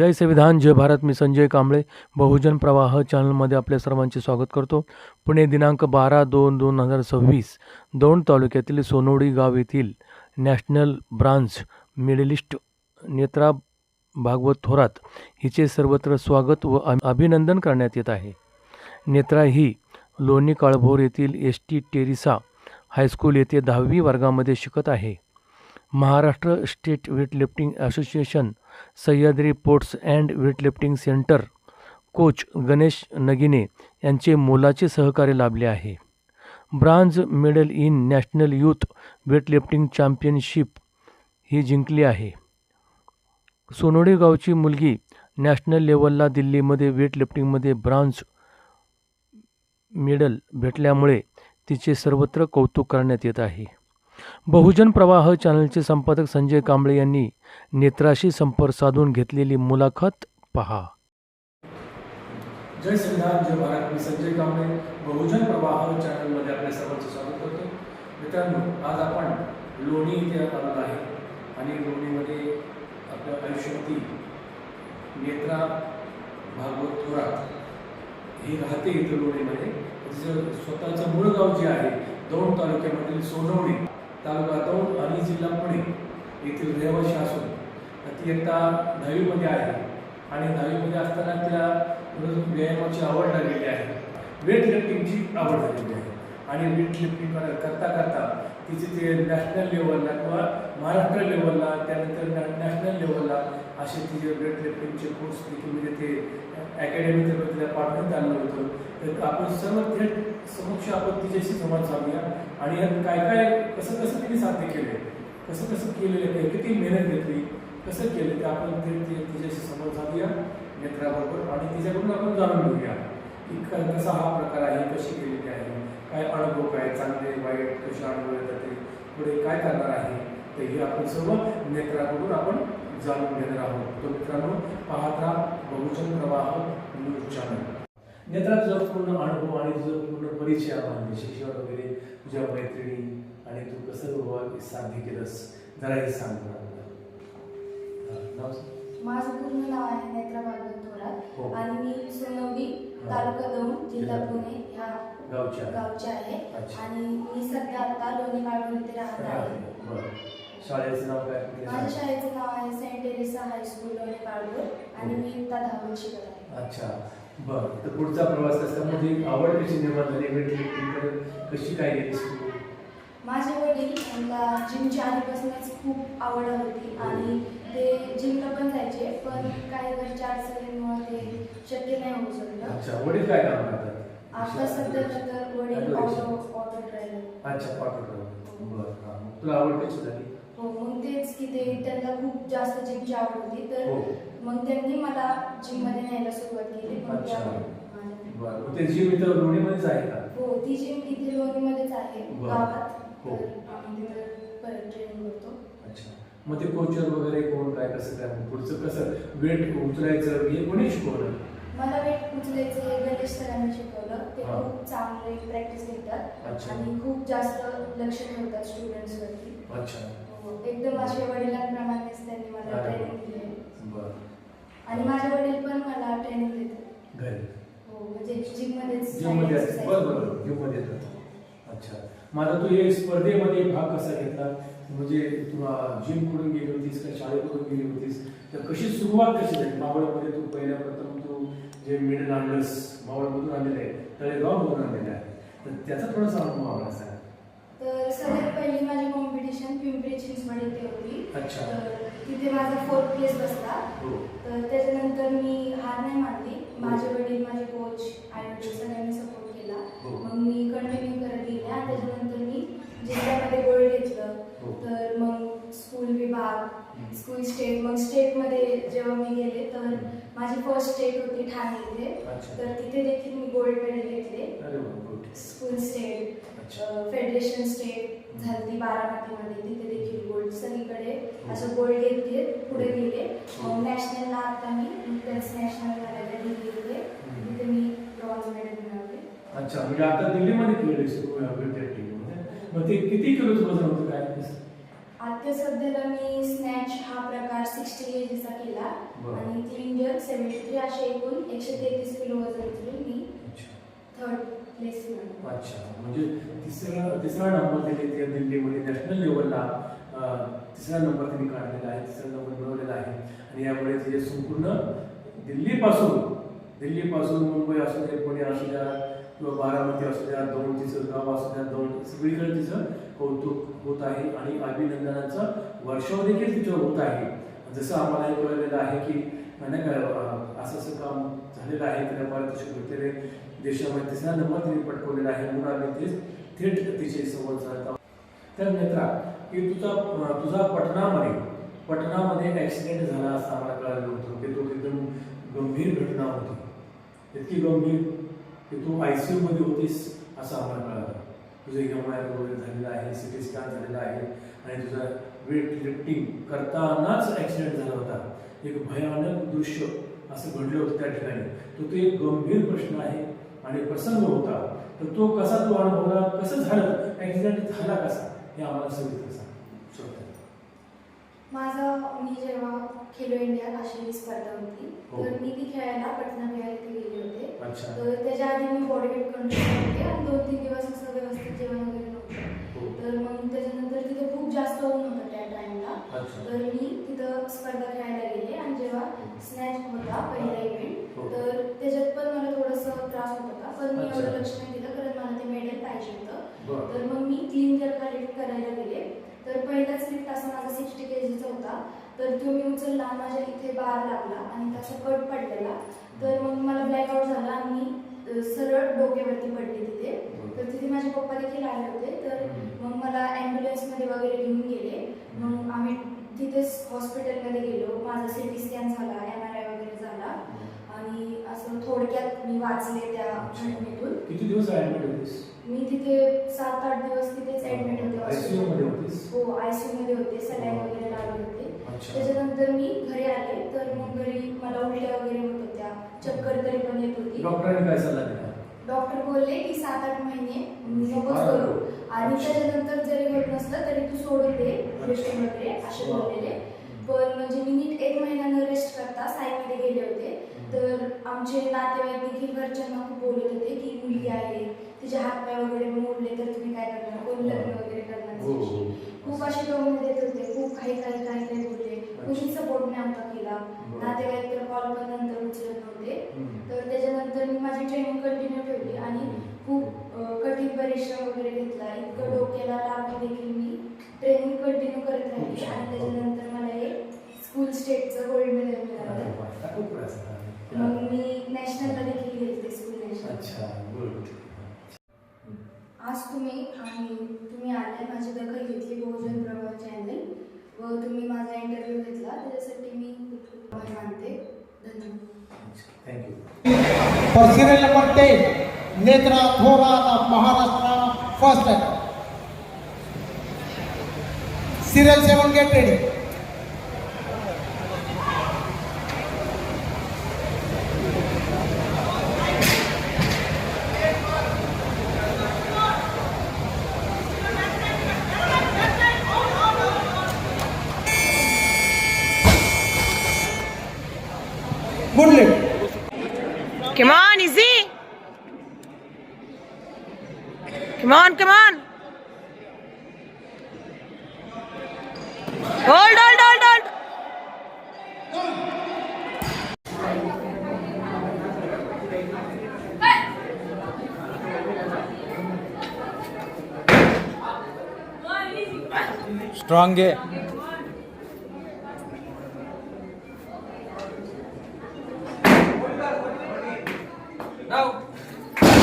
जय संविधान जय भारत मी संजय कांबळे बहुजन प्रवाह चॅनलमध्ये आपल्या सर्वांचे स्वागत करतो. पुणे दिनांक बारा दोन दोन हजार सव्वीस दौंड तालुक्यातील सोनोडी गाव येथील national bronze medalist Netra Bhagwat Thorat हिचे सर्वत्र स्वागत व अभिनंदन करण्यात येत आहे. नेत्रा ही लोणी काळभोर येथील एस टी टेरिसा हायस्कूल येथे दहावी वर्गामध्ये शिकत आहे. Maharashtra state weightlifting association Sahyadri sports and weightlifting centre coach Ganesh Nagine यांचे मोलाचे सहकार्य लाभले आहे. Bronze medal in national youth weightlifting championship ही जिंकली आहे. सोनोडी गावची मुलगी नॅशनल लेवलला दिल्लीमध्ये वेटलिफ्टिंगमध्ये ब्रांझ मेडल भेटल्यामुळे तिचे सर्वत्र कौतुक करण्यात येत आहे. बहुजन प्रवाह चॅनलचे संपादक संजय कांबळे यांनी नेत्राशी संपर्क साधून घेतलेली मुलाखत पहा. जय संविधान जय भारत. मी संजय कांबळे बहुजन प्रवाह चॅनलमध्ये आपल्या सर्वांचं स्वागत करतो. मित्रांनो आज आपण लोणी इथे आलेलो आहे. आणि लोणीमध्ये आपल्या आयुष्यातील नेत्रा भागवत थोरात हे राहते इथे लोणीमध्ये. तिचं स्वतःचं मूळ गाव जे आहे दोन तालुक्यामधील सोनवणी. तालुका दौंड आणि जिल्हा पुणे येथील रहिवाशी असून ती आता दहावीमध्ये आहे आणि दहावीमध्ये असताना तिला व्यायामाची आवड लागलेली आहे. वेट लिफ्टिंगची आवड झालेली आहे. आणि वेट लिफ्टिंग करता करता तिचे ते नॅशनल लेवलला किंवा महाराष्ट्र लेवलला त्यानंतर नॅ- नॅशनल लेवलला असे तिचे वेट लिफ्टिंगचे कोर्स देखील म्हणजे ते अकॅडमीतर्फे तिला पाठवण्यात आलं होतं. तर आपण सर्व थेट समक्ष आपण तिच्याशी संवाद साधूया. आणि यात काय काय कसं कसं तिने साध्य केले कसं कसं केलेलं आहे? किती मेहनत घेतली? कसं केलं? ते आपण ते ते तिच्याशी संवाद साधूया नेत्राबरोबर आणि तिच्याकडून आपण जाणून घेऊया की कसा हा प्रकार आहे कशी केलेली आहे. काय अनुभव काय चांगले वाईट कसे अनुभव येतात ते पुढे काय करणार आहे तर हे आपण सर्व नेत्राकडून आपण जाणून घेणार आहोत तो मित्रांनो पाहत राहा बहुजन प्रवाह न्यूज चॅनल नेत्रा तुझा पूर्ण अनुभव आणि तुझं पूर्ण परिचय आम्हाला शिक्षण वगैरे तुझ्या मैत्रिणी आणि तू कसं बाबा साध्य केलंस जरा हे सांग. हा. माझं पूर्ण नाव आहे नेत्रा भागवत हो. थोरात आणि मी हा. तालुका दौंड जिल्हा. पुणे ह्या गावच्या. गावचे आहे. अच्छा. आणि मी सध्या आता लोणी काढून इथे राहत आहे. बरं. शाळेचं नाव काय? माझ्या शाळेचं? नाव आहे Saint Teresa high school Loni Kalbhor आणि मी इयत्ता दहावीत शिकत आहे. अच्छा. बरं. तर पुढचा प्रवास त्याच्यामध्ये आवड कशी निर्माण झाली? कशी काय गेलीस तू माझे वडील यांना जिमची आधीपासूनच खूप आवड होती. आणि ते जिमला पण जायचे पण काही घरच्या अडचणींमुळे ते शक्य नाही होऊ शकलं. अच्छा वडील काय काम करतात? आता सध्या तर वडील ऑटो. ऑटो ड्रायव्हर अच्छा पाठवतो बरं हां. मग तुला आवड कशी झाली? हो मग तेच की ते त्यांना खूप जास्त जिमची आवड होती. तर हो. मग त्यांनी मला जिममध्ये न्यायला सुरुवात केली. मग अच्छा. त्यामुळे माझ्या- बरं मग ते जिम इथं लोणीमध्येच आहे का? हो ती जिम इथे लोणीमध्येच आहे बरं. गावात. हो. तर आम्ही तिथं मग ते कोचर वगैरे कोण काय कसं काय? पुढचं कसं? वेट उचलायचं हे कोणी शिकवलं मला वेट उचलायचे गणेश सरांनी शिकवलं. ते हा. खूप चांगले प्रॅक्टिस घेतात अच्छा. आणि खूप जास्त लक्ष ठेवतात स्टुडंट्स वरती. अच्छा. हो, एकदम माझ्या वडिलांप्रमाणेच त्यांनी मला अरे वा. ट्रेनिंग दिली. बरं. आणि माझे वडील पण मला ट्रेनिंग देतात. घरी? हो म्हणजे जिम मध्येच जिममध्ये काही असते exercise. बरं बरं. जिममध्ये येतात. अच्छा. माझा तू हे स्पर्धेमध्ये भाग कसा घेतला? म्हणजे तुला जिमकडून गेली होतीस का शाळेकडून गेली होतीस? तर कशी सुरुवात कशी झाली? मावळमध्ये तू पहिल्या प्रथम तू जे मिडल आणलंस मावळमधून आणलेलं आहे तळेगावमधून आणलेलं आहे तर त्याचा थोडासा अनुभव आम्हाला सांग. तर सगळ्यात पहिली माझी कॉम्पिटिशन पिंपरी चिंचवड येथे होती. अच्छा. तिथे माझा फोर्थ प्लेस बसला. हो. तर त्याच्यानंतर मी हार नाही मानली. माझे वडील माझे कोच होती ठाणे इथे. तर तिथे देखील मी गोल्ड मेडल घेतले. स्कूल स्टेट अच्छा. फेडरेशन स्टेट झाली बारामतीमध्ये. तिथे देखील गोल्ड सगळीकडे असं गोल्ड घेत घेत पुढे गेले. मग नॅशनलला आता मी नुकतंच नॅशनल झालेलं दिल्ली इथे तिथे मी ब्रॉन्झ मेडल मिळवले. अच्छा म्हणजे आता दिल्लीमध्ये लिफ्टिंगमध्ये मग ते किती किलोचं वजन होतं काय? आता सध्याला मी स्नॅच हा प्रकार सिक्स्टी केजीचा केला. आणि क्लिंजर सेव्हन्टी थ्री असे एकूण एकशे तेहतीस किलो वजन उचलून मी. थर्ड प्लेस अच्छा. म्हणजे तिसरा तिसरा नंबर त्यांनी त्या दिल्लीमध्ये नॅशनल लेवलला तिसरा नंबर त्यांनी काढलेला आहे तिसरा नंबर मिळवलेला आहे. आणि यामुळे तिचे संपूर्ण दिल्लीपासून दिल्लीपासून मुंबई असू दे पुणे असू द्या किंवा बारामती असू द्या दोन तिचं गाव असू द्या दोन सगळीकडे तिचं कौतुक होत आहे आणि अभिनंदनाचा वर्षाव देखील तिच्यावर होत आहे. जसं आम्हाला हे कळलेलं आहे की नाही का असं असं काम झालेलं आहे त्या पारितोषिक भेटलेले देशामध्ये तिसरा नंबर तिने पटकवलेला आहे म्हणून आम्ही ते थेट तिचे संवाद साधत तर मित्रा की तुझा तुझा पटनामध्ये पटनामध्ये ॲक्सिडेंट झाला असं आम्हाला कळालं होतं. की तो एकदम गंभीर घटना होती. इतकी गंभीर की तू आय सी यूमध्ये होतीस असं आम्हाला कळालं. तुझं एम आय वगैरे झालेलं आहे सी टी स्कॅन झालेला आहे आणि तुझा वेट लिफ्टिंग करतानाच ॲक्सिडेंट झाला होता. एक भयानक दृश्य असं घडलं होतं त्या ठिकाणी. तो ते एक गंभीर प्रश्न आहे आणि प्रसंग होता. तर तो कसा तो अनुभवला? कसं झालं? ॲक्सिडेंट झाला कसा? हे आम्हाला सविस्तर सांग. माझं मी जेव्हा खेलो इंडिया अशी स्पर्धा होती हो. तर मी ती खेळायला पटना बिहार इथे गेले होते. अच्छा. तर त्याच्या आधी मी बॉडी वेट कंट्रोल होते आणि दोन तीन दिवस असं व्यवस्थित जेवण वगैरे नव्हतं. हो. तर मग त्याच्यानंतर तिथे खूप जास्त ऊन होतं त्या टाइमला अच्छा. तर मी तिथं स्पर्धा खेळायला गेले आणि जेव्हा स्नॅच होता पहिला इव्हेंट हो. तर त्याच्यात पण मला थोडंसं त्रास होत होता. पण मी अच्छा. एवढं लक्ष नाही दिलं कारण मला ते मेडल पाहिजे होतं. बरं. तर मग मी क्लीन जर का लिफ्ट करायला गेले तर पहिलाच लिफ्ट असा माझा सिक्स्टी के जीचा होता तर तो मी उचलला माझ्या इथे बार लागला आणि त्याचा कट पडलेला. तर मग मला ब्लॅकआउट झाला आणि मी सरळ डोक्यावरती पडले तिथे. तर तिथे माझे पप्पा देखील आले होते. तर मग मला ॲम्ब्युलन्समध्ये वगैरे घेऊन गेले. मग आम्ही तिथेच हॉस्पिटलमध्ये गेलो. माझा सी टी स्कॅन झाला एम आर आय वगैरे झाला. आणि असं थोडक्यात मी वाचले त्या घटनेतून. किती दिवस होतीस मी तिथे सात आठ दिवस तिथेच ऍडमिट होते आयसीयू मध्ये hospital. होतीस? हो आयसीयू मध्ये होते सलाईन वगैरे लावले होते. त्याच्यानंतर मी घरी आले तर मग घरी मला उलट्या वगैरे होत होत्या. चक्कर तरी पण येत होती. डॉक्टरांनी काय सल्ला दिला? डॉक्टर बोलले की सात आठ महिने नकोच करू आणि त्याच्यानंतर जरी होत नसलं तरी तू सोडून दे रेस्टिंग वगैरे असे बोललेले. पण म्हणजे मी नीट एक महिन्यानं रेस्ट करता साईमध्ये गेले होते. तर आमचे नातेवाईक देखील घरच्यांना खूप बोलत होते की मुलगी आहे. तिचे हातपाय वगैरे मोडले तर तुम्ही काय करणार? कोण लग्न वगैरे करणार? हो, हो. खूप असे टोमणे देत होते. खूप काही काही काही काही बोलले कुणी सपोर्ट नव्हता केला. बरं. नातेवाईक तर कॉल पण नंतर उचलत नव्हते. तर त्याच्यानंतर मी माझी ट्रेनिंग कंटिन्यू ठेवली आणि खूप कठीण परिश्रम वगैरे घेतला. इतकं डोक्याला लागून देखील मी ट्रेनिंग कंटिन्यू करत राहिली. आणि त्याच्यानंतर मला हे स्कूल स्टेटचं गोल्ड मेडल मिळालं. मग मी नॅशनलला देखील गेले स्कूल नॅशनल अच्छा. गुड. आज तुम्ही आणि तुम्ही आले माझी दखल घेतली बहुजन प्रभाव चॅनल व तुम्ही माझा इंटरव्ह्यू घेतला. त्याच्यासाठी मी खूप खूप आभार मानते. धन्यवाद. Thank you For serial number 10, Netra Thorat of Maharashtra, first. Serial 7, get Good lead. Come on, easy. Come on, come on. Hold, hold, hold, hold. Strong आहे